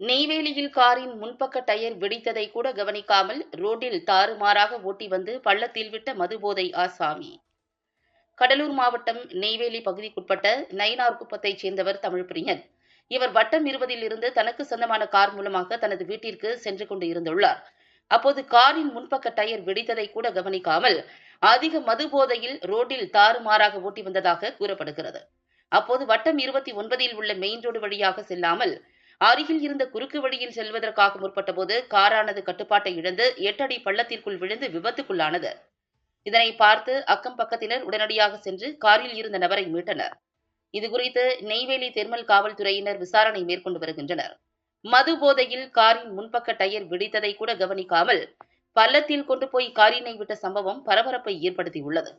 நெய்வேலியில் காரின் முன்பக்க டயர் வெடித்ததை கூட கவனிக்காமல் ரோட்டில் தாறுமாறாக ஓட்டி வந்து பள்ளத்தில் விட்ட மதுபோதை ஆசாமி. கடலூர் மாவட்டம் நெய்வேலி பகுதிக்குட்பட்ட நயினார்குப்பத்தைச் சேர்ந்தவர் தமிழ்பிரியன் இவர் வட்டம் இருபதில் இருந்து தனக்கு சொந்தமான கார் மூலமாக தனது வீட்டிற்கு சென்று கொண்டு இருந்துள்ளார். அப்போது காரின் முன்பக்க டயர் வெடித்ததை கூட கவனிக்காமல் அதிக மது போதையில் ரோட்டில் தாறுமாறாக ஓட்டி வந்ததாக கூறப்படுகிறது. அப்போது வட்டம் இருபத்தி ஒன்பதில் உள்ள மெயின் ரோடு வழியாக செல்லாமல் அருகில் இருந்த குறுக்கு வழியில் செல்வதற்காக முற்பட்டபோது காரானது கட்டுப்பாட்டை இழந்து எட்டடி பள்ளத்திற்குள் விழுந்து விபத்துக்குள்ளானது. இதனை பார்த்து அக்கம் பக்கத்தினர் உடனடியாக சென்று காரில் இருந்த நபரை மீட்டனர். இதுகுறித்து நெய்வேலி தெர்மல் காவல்துறையினர் விசாரணை மேற்கொண்டு வருகின்றனர். மது போதையில் காரின் முன்பக்க டயர் வெடித்ததை கூட கவனிக்காமல் பள்ளத்தில் கொண்டு போய் காரினை விட்ட சம்பவம் பரபரப்பை ஏற்படுத்தியுள்ளது.